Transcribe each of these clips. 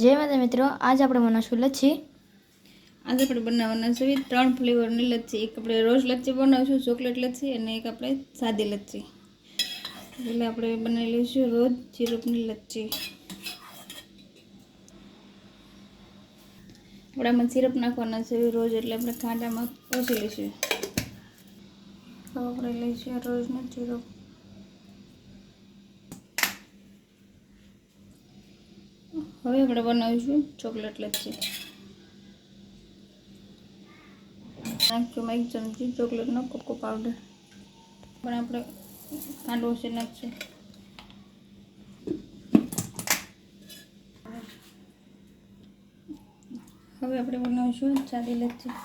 જય માતા મિત્રો, આજ આપણે બનાવશું લચ્છી. આજે આપણે બનાવવાના છે ત્રણ ફ્લેવરની લચ્છી. એક આપણે રોજ લચ્છી બનાવશું, ચોકલેટ લચ્છી અને એક આપણે સાદી લચ્છી. એટલે આપણે બનાવી લઈશું રોજ સિરપની લચ્છી. આપણે આમાં સિરપ નાખવાના છે રોજ, એટલે આપણે ખાંડામાં ઓછી લઈશું. આપણે લઈશું રોજનો સિરપ હવે આપણે બનાવીશું ચોકલેટ લચ્છી. નાખ્યું એક ચમચી, ચોકલેટનો કોકો પાવડર પણ આપણે કાંડો છે નાખશું હવે આપણે બનાવીશું ચાલી લચ્છી.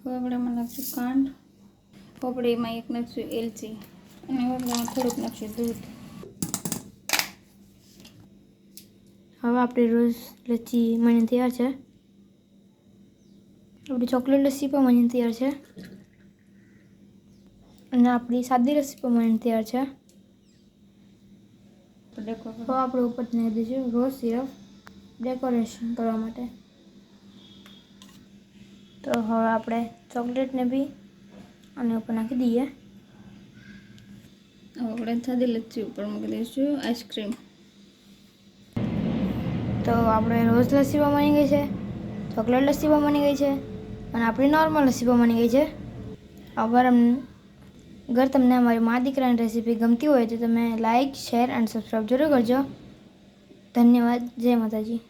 હવે આપણે એમાં નાખશું કાંડ. આપણે એમાં એક નાખશું એલચી. અને હવે થોડુંક નાખશું દૂધ હવે આપણી રોજ લચ્છી મને તૈયાર છે. આપણી ચોકલેટ લસ્સી પણ મને તૈયાર છે. અને આપણી સાદી લસ્સી પણ મને તૈયાર છે. હવે આપણે ઉપર નાખી દઈશું રોઝ સિરપ ડેકોરેશન કરવા માટે. તો હવે આપણે ચોકલેટને બી અને ઉપર નાખી દઈએ. આપણે સાદી લચ્છી ઉપર મૂકી દઈશું. આઈસ્ક્રીમ તો આપણે રોજ લસ્સી પણ બની ગઈ છે, ચોકલેટ લસ્સી પણ બની ગઈ છે, અને આપણી નોર્મલ લસ્સી પણ બની ગઈ છે. અગર અગર તમને અમારી મા દીકરાની રેસીપી ગમતી હોય તો તમે લાઇક શેર એન્ડ સબસ્ક્રાઈબ જરૂર કરજો. ધન્યવાદ. જય માતાજી.